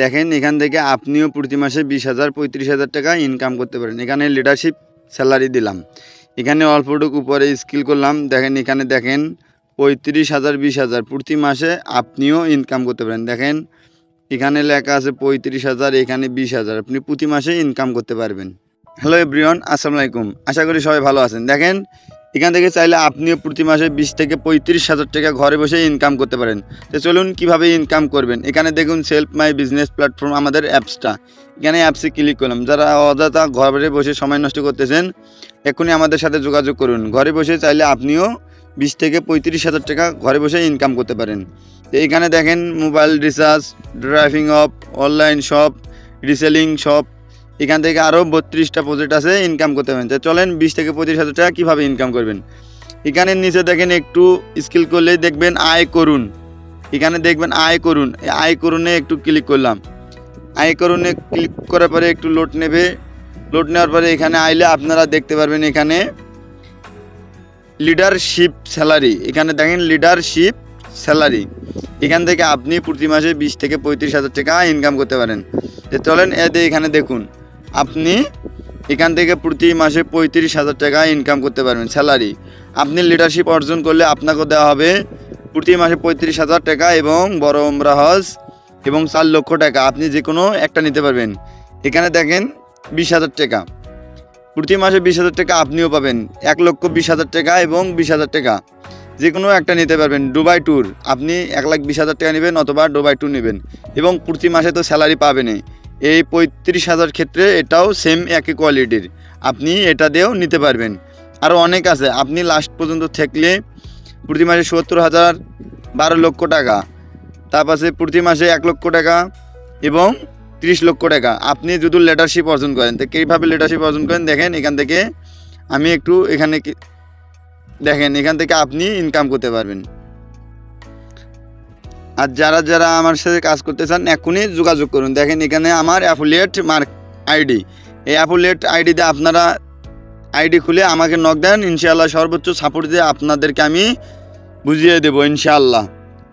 দেখেন, এখান থেকে আপনিও প্রতি মাসে বিশ হাজার, পঁয়ত্রিশ হাজার টাকা ইনকাম করতে পারেন। এখানে লিডারশিপ স্যালারি দিলাম। এখানে অল্পটুকু উপরে স্কিল করলাম। দেখেন, এখানে দেখেন, পঁয়ত্রিশ হাজার, বিশ হাজার। প্রতি মাসে আপনিও ইনকাম করতে পারেন। দেখেন, এখানে লেখা আছে পঁয়ত্রিশ হাজার, এখানে বিশ হাজার। আপনি প্রতি মাসে ইনকাম করতে পারবেন। হ্যালো এভরিওয়ান, আসসালামু আলাইকুম। আশা করি সবাই ভালো আছেন। দেখেন এখান থেকে চাইলে আপনিও প্রতি মাসে বিশ থেকে পঁয়ত্রিশ হাজার টাকা ঘরে বসে ইনকাম করতে পারেন। তো চলুন কীভাবে ইনকাম করবেন? এখানে দেখুন সেলফ মাই বিজনেস প্ল্যাটফর্ম আমাদের অ্যাপসটা এখানে অ্যাপসে ক্লিক করলাম। যারা অযথা ঘরে বসে সময় নষ্ট করতেছেন, এখনই আমাদের সাথে যোগাযোগ করুন। ঘরে বসে চাইলে আপনিও বিশ থেকে পঁয়ত্রিশ হাজার টাকা ঘরে বসে ইনকাম করতে পারেন। তো এখানে দেখেন mobile recharge driving off online shop reselling shop এখান থেকে আরও বত্রিশটা প্রজেক্ট আছে ইনকাম করতে পারেন চলেন বিশ থেকে পঁচিশ হাজার টাকা কীভাবে ইনকাম করবেন? এখানে নিচে দেখেন একটু স্কিল করলেই দেখবেন আয় করুন। এখানে দেখবেন আয় করুন। আয় করুনে একটু ক্লিক করলাম। আয় করুনে ক্লিক করার পরে একটু লোড নেবে। লোড নেওয়ার পরে এখানে আইলে আপনারা দেখতে পারবেন এখানে লিডারশিপ স্যালারি এখানে দেখেন লিডারশিপ স্যালারি এখান থেকে আপনি প্রতি মাসে বিশ থেকে পঁয়ত্রিশ হাজার টাকা ইনকাম করতে পারেন। চলেন এতে এখানে দেখুন। আপনি এখান থেকে প্রতি মাসে পঁয়ত্রিশ হাজার টাকা ইনকাম করতে পারবেন স্যালারি আপনি লিডারশিপ অর্জন করলে আপনাকেও দেওয়া হবে প্রতি মাসে পঁয়ত্রিশ হাজার টাকা এবং বড় ওমরা হজ এবং চার লক্ষ টাকা। আপনি যে কোনো একটা নিতে পারবেন। এখানে দেখেন বিশ হাজার টাকা। প্রতি মাসে বিশ হাজার টাকা আপনিও পাবেন। এক লক্ষ বিশ হাজার টাকা এবং বিশ হাজার টাকা। যে কোনো একটা নিতে পারবেন। দুবাই ট্যুর আপনি এক লাখ বিশ হাজার টাকা নেবেন অথবা দুবাই ট্যুর নেবেন। এবং প্রতি মাসে তো স্যালারি পাবেনই। এই পঁয়ত্রিশ হাজার ক্ষেত্রে এটাও সেম একই কোয়ালিটির আপনি এটা দিয়েও নিতে পারবেন। আরও অনেক আছে। আপনি লাস্ট পর্যন্ত থাকলে প্রতি মাসে সত্তর হাজার বারো লক্ষ টাকা। তারপাশে প্রতি মাসে এক লক্ষ টাকা এবং তিরিশ লক্ষ টাকা। আপনি যদি লিডারশিপ অর্জন করেন, তো কীভাবে লিডারশিপ অর্জন করেন? দেখেন, এখান থেকে আমি একটু এখানে দেখেন, এখান থেকে আপনি ইনকাম করতে পারবেন। আর যারা যারা আমার সাথে কাজ করতে চান, এখনই যোগাযোগ করুন। দেখেন এখানে আমার অ্যাফিলিয়েট মার্ক আইডি এই অ্যাফিলিয়েট আইডিতে আপনারা আইডি খুলে আমাকে নক দেন। ইনশাল্লাহ সর্বোচ্চ সাপোর্ট দিয়ে আপনাদেরকে আমি বুঝিয়ে দেবো, ইনশাআল্লাহ।